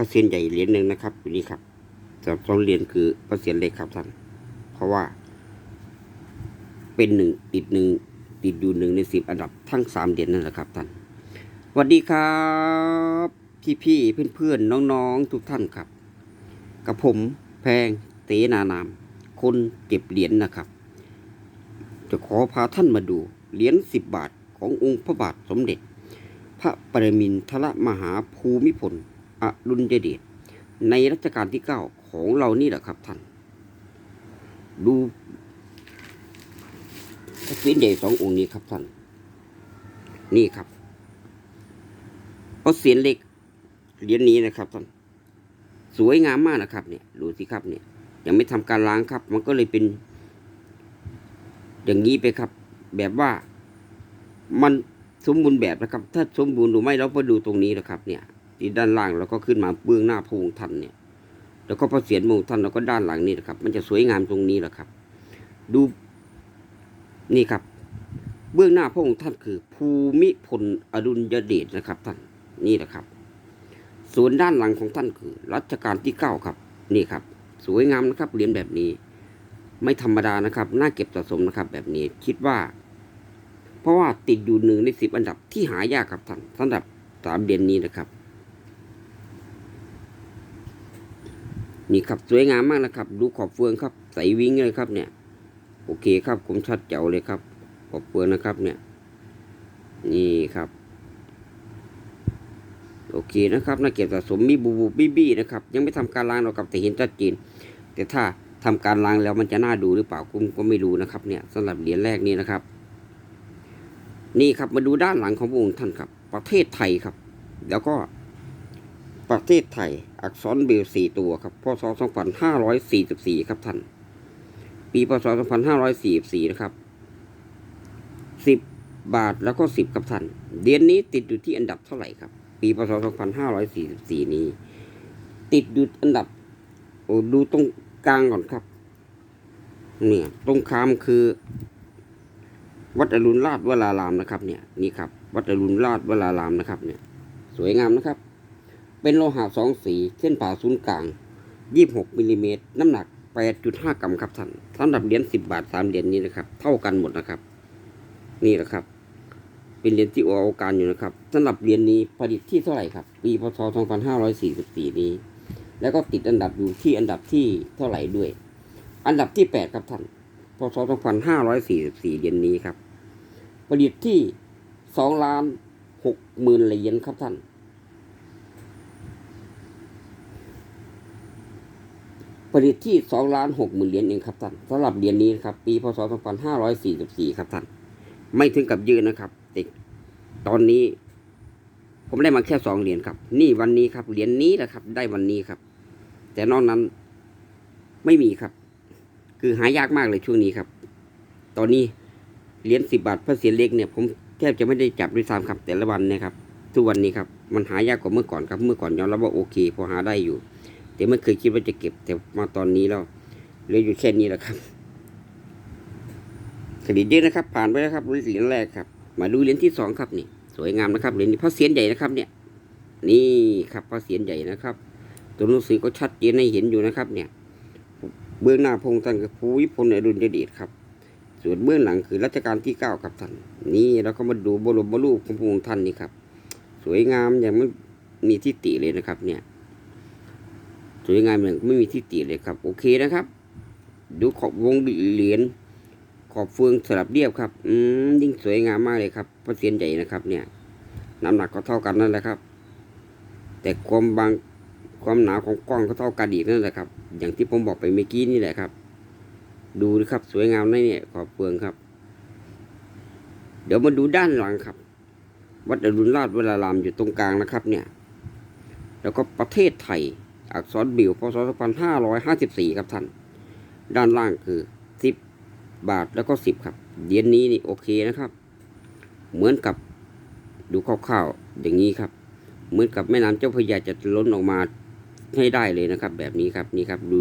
ระเซียนใหญ่เหรียญหนึ่งนะครับอยู่นี่ครับสำหรับสองเหรียญคือพระเซียนเล็กครับท่านเพราะว่า เป็นหนึ่งติดหนึ่งติดอยู่หนึ่งในสิบอันดับทั้งสามเหรียญนั่นแหละครับท่านสวัสดีครับพี่พี่เพื่อนเพื่อนน้องๆทุกท่านครับ กับผมแพงเตนานาม คนเก็บเหรียญนะครับ จะขอพาท่านมาดูเหรียญสิบบาทขององค์พระบาทสมเด็จ พระปรมินทรมหาภูมิพล อดุลยเดชในรัชกาลที่เก้าของเรานี่แหละครับท่าน ดูพระเศียรใหญ่สององค์นี้ครับท่าน นี่ครับพระเศียรเล็กเหรียญนี้นะครับท่าน สวยงามมากนะครับ เนี่ย ดูสิครับเนี่ย ยังไม่ทำการล้างครับ มันก็เลยเป็น อย่างนี้ไปครับ แบบว่ามันสมบูรณ์แบบนะครับ ถ้าสมบูรณ์หรือไม่เราไปดูตรงนี้นะครับ เนี่ย ที่ด้านล่างแล้วก็ขึ้นมาเบื้องหน้าพระองค์ท่านเนี่ย แล้วก็พระเศียรพระองค์ท่านแล้วก็ด้านหลังนี่นะครับ มันจะสวยงามตรงนี้แหละครับ ดูนี่ครับ เบื้องหน้าพระองค์ท่านคือ ภูมิพลอดุลยเดชนะครับ ท่านนี่แหละครับ ส่วนด้านหลังของท่านคือ รัชกาลที่เก้าครับ นี่ครับ สวยงามนะครับเหรียญแบบนี้ ไม่ธรรมดานะครับ น่าเก็บสะสมนะครับ แบบนี้คิดว่า เพราะว่าติดอยู่หนึ่งในสิบอันดับที่หายากครับท่านสำหรับสามเดือนนี้นะครับ นี่ครับสวยงามมากนะครับ ดูขอบเฟืองครับ ใสวิ้งเลยครับเนี่ย โอเคครับผมชัดเจ๋วเลยครับ ขอบเฟืองนะครับเนี่ย นี่ครับ โอเคนะครับนาเก็บสะสมมีบูบูบี้บี้นะครับ ยังไม่ทำการล้างหรอกครับแต่เห็นชัดเจนแต่ถ้าทำการล้างแล้วมันจะน่าดูหรือเปล่าผมก็ไม่รู้นะครับเนี่ยสำหรับเหรียญแรกนี้นะครับ นี่ครับมาดูด้านหลังของพระองค์ท่านครับ ประเทศไทยครับ แล้วก็ ประเทศไทย อักษรเบลสี่ตัวครับพศสองพันห้าร้อยสี่สิบสี่ครับท่าน ปีพศสองพันห้าร้อยสี่สิบสี่นะครับสิบบาทแล้วก็สิบครับท่านเหรียญนี้ติดอยู่ที่อันดับเท่าไหร่ครับ ปีพศ2544 นี้ ติดอยู่อันดับโอ้ดูตรงกลางก่อนครับ เนี่ยตรงคามคือ วัดอรุณราชวรารามนะครับ เนี่ยนี่ครับ วัดอรุณราชวรารามนะครับ เนี่ย สวยงามนะครับ เป็นโลหะสองสี เส้นผ่าศูนย์กลาง 26มิลลิเมตรน้ำหนัก 8.5 กรัมครับท่านสำหรับเหรียญ10 บาท 3 เหรียญนี้นะครับ เท่ากันหมดนะครับ นี่แหละครับ เป็นเหรียญที่เอาการอยู่นะครับสำหรับเหรียญนี้ผลิตที่เท่าไหร่ครับ ปีพศ 2544 นี้ แล้วก็ติดอันดับอยู่ที่อันดับที่เท่าไหร่ด้วย อันดับที่ 8 ครับท่าน พศ 2544 เหรียญนี้ครับ ผลิตที่2ล้าน6หมื่นเหรียญครับท่าน ผลิตที่2ล้าน6หมื่นเหรียญเองครับท่านสำหรับเหรียญนี้นะครับ ปีพศ2544ครับท่าน ไม่ถึงกับยืนนะครับเด็กตอนนี้ ผมได้มาแค่สองเหรียญครับ นี่วันนี้ครับเหรียญนี้แหละครับ ได้วันนี้ครับ แต่นอกนั้นไม่มีครับ คือหายากมากเลยช่วงนี้ครับ ตอนนี้เหรียญสิบบาทพระเศียรเล็กเนี่ย ผมแทบจะไม่ได้จับด้วยซ้ำครับ แต่ละวันนี่ยครับ ทุกวันนี้ครับ มันหายากกว่าเมื่อก่อนครับ เมื่อก่อนยอมรับว่าโอเค พอหาได้อยู่ แต่ไม่เคยคิดว่าจะเก็บ แต่มาตอนนี้แล้วเหลืออยู่แค่นี้แหละครับคดีเยอะนะครับ ผ่านไปแล้วครับเหรียญแรกครับ มาดูเหรียญที่สองครับนี่ สวยงามนะครับเหรียญนี้พระเศียรใหญ่นะครับ เนี่ย นี่ครับพระเศียรใหญ่นะครับ ตัวหนังสือก็ชัดเจนให้เห็นอยู่นะครับ เนี่ย เบื้องหน้าพงค์ท่านคือภูวิพลอดุลยเดชครับ ส่วนเบื้องหลังคือรัชกาลที่เก้าครับท่านนี่เราก็มาดูบรมรูปของพระองค์ท่านนี่ครับ สวยงามอย่างไม่มีที่ติเลยนะครับ เนี่ย วยงามอย่างไม่มีที่ติเลยครับ โอเคนะครับ ดูขอบวงเหรียญขอบเฟืองสลับเรียบครับ อืมยิ่งสวยงามมากเลยครับพระเศียรใหญ่นะครับเนี่ย น้ำหนักก็เท่ากันนั่นแหละครับ แต่ความบางความหนาของกล้องก็เท่ากันอีกนั่นแหละครับ อย่างที่ผมบอกไปเมื่อกี้นี่แหละครับ ดูนะครับสวยงามนะเนี่ย ขอบเฟืองครับ เดี๋ยวมาดูด้านหลังครับ วัดอรุณราชวรารามอยู่ตรงกลางนะครับ เนี่ย แล้วก็ประเทศไทย อักษรบิวพศ2554 ครับท่าน ด้านล่างคือ 10 บาทแล้วก็สิบครับเหรียญนี้นี่โอเคนะครับ เหมือนกับดูคร่าวๆอย่างนี้ครับ เหมือนกับแม่น้ำเจ้าพระยาจะล้นออกมาให้ได้เลยนะครับ แบบนี้ครับนี่ครับดู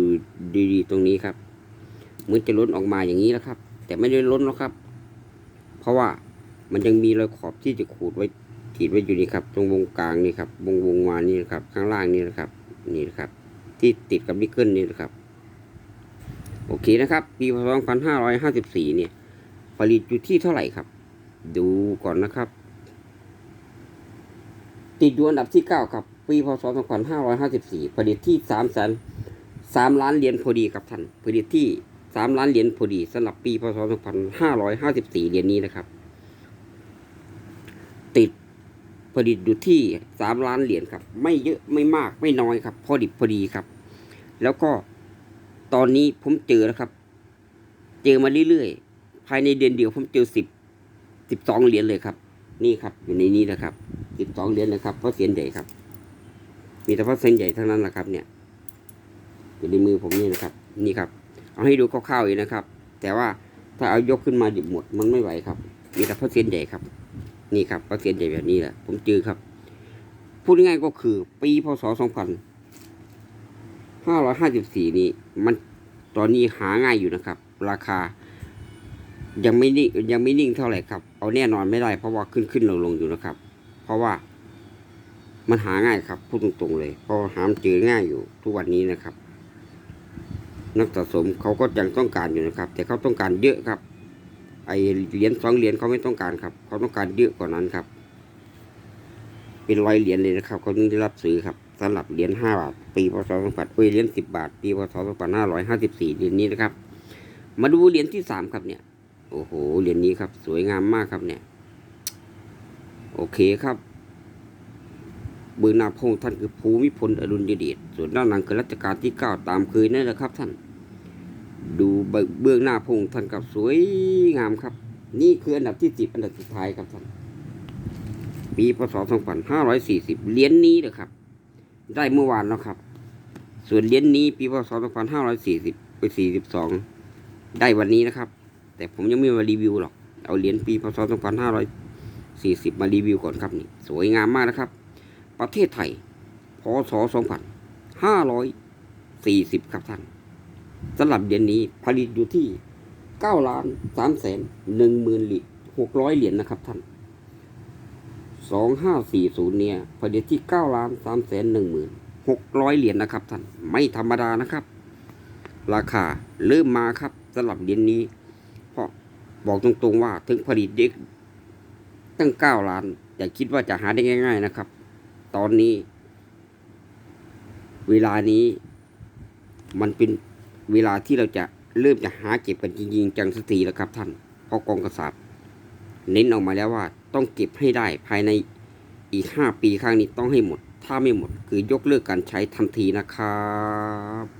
ดีๆตรงนี้ครับ เหมือนจะล้นออกมาอย่างนี้แล้วครับ แต่ไม่ได้ล้นหรอกครับ เพราะว่ามันยังมีรอยขอบที่จะขูดไว้ขีดไว้อยู่นี่ครับ ตรงวงกลางนี่ครับ วงวงมานี่นะครับ ข้างล่างนี่นะครับ นี่นะครับ ที่ติดกับนิกเกิลนี่นะครับ โอเคนะครับ ปีพศ2554 เนี่ย ผลิตอยู่ที่เท่าไหร่ครับ ดูก่อนนะครับ ติดอยู่อันดับที่ 9 ครับ ปีพศ2554 ผลิตที่3แสน3ล้านเหรียญพอดีครับท่าน ผลิตที่ 3 ล้านเหรียญพอดีสำหรับปีพศ2554 เหรียญนี้นะครับ ติด ผลิตอยู่ที่3ล้านเหรียญครับ ไม่เยอะไม่มากไม่น้อยครับ พอดิบพอดีครับ แล้วก็ตอนนี้ผมเจอแล้วครับ เจอมาเรื่อยๆ ภายในเดือนเดียวผมเจอสิบสิบสองเหรียญเลยครับ นี่ครับอยู่ในนี้นะครับสิบสองเหรียญนะครับเพราะเสียนใหญ่ครับ มีแต่เพราะเส้นใหญ่ทั้งนั้นแหละครับ เนี่ยอยู่ในมือผมนี่นะครับ นี่ครับ เอาให้ดูคร่าวๆเองนะครับ แต่ว่าถ้าเอายกขึ้นมาดิบหมดมันไม่ไหวครับ มีแต่เพราะเส้นใหญ่ครับ นี่ครับเพระเส้นใหญ่แบบนี้แหละผมเจอครับ พูดง่ายก็คือ ปีพศสองพันห้าร้อยห้าสิบสี่นี้ มันตอนนี้หาง่ายอยู่นะครับ ราคา ยังไม่นิ่งยังไม่นิ่งเท่าไหร่ครับ เอาแน่นอนไม่ได้เพราะว่าขึ้นขึ้นลงลงอยู่นะครับ เพราะว่ามันหาง่ายครับพูดตรงๆเลยเพราะหามเจอง่ายอยู่ทุกวันนี้นะครับ นักสะสมเขาก็ยังต้องการอยู่นะครับ แต่เขาต้องการเยอะครับ ไอเหรียญสองเหรียญเขาไม่ต้องการครับ เขาต้องการเยอะกว่านั้นครับ เป็นร้อยเหรียญเลยนะครับเขาถึงได้รับซื้อครับสำหรับเหรียญห้าบาท ปีพศสองพันเอ้ยเหรียญสิบบาท ปีพศสองพันห้าร้อยห้าสิบสี่เหรียญนี้นะครับ มาดูเหรียญที่สามครับเนี่ย โอ้โหเหรียญนี้ครับ สวยงามมากครับเนี่ย โอเคครับเบองหน้าพงท่านคือภูมิพลอดุลยเดชส่วนด้านหลังคือรัชกาลที่เก้าตามเคยนั่นแหละครับท่าน ดูเบื้องหน้าพงท่านกับสวยงามครับ นี่คืออันดับที่สิบอันดับสุดท้ายครับท่านปีพศ2540เหรียญนี้นะครับ ได้เมื่อวานแล้วครับ ส่วนเหรียญนี้ปีพศ2540ไป42ได้วันนี้นะครับ แต่ผมยังไม่มารีวิวหรอก เอาเหรียญปีพศ2540มารีวิวก่อนครับนี่ สวยงามมากนะครับ ประเทศไทยพศ2540ครับท่าน สำหรับเหรียญนี้ผลิตอยู่ที่9ล้าน3แสน1หมื่นเหรียญ600เหรียญนะครับท่านสองห้าสี่ศูนย์เนี่ยผลิตที่เก้าล้านสามแสนหนึ่งหมื่นหกร้อยเหรียญนะครับท่านไม่ธรรมดานะครับ ราคาเริ่มมาครับสำหรับเหรียญนี้เพราะบอกตรงๆว่าถึงผลิตเด็กตั้งเก้าล้านอย่าคิดว่าจะหาได้ง่าย ๆนะครับ ตอนนี้ เวลานี้มันเป็น เวลาที่เราจะเริ่มจะหาเก็บกันจริงๆจังสตีแล้วครับท่านเพราะกองกษัตริย์เน้นออกมาแล้วว่าต้องเก็บให้ได้ภายในอีกห้าปีข้างนี้ต้องให้หมด ถ้าไม่หมดคือยกเลิกการใช้ทันทีนะครับ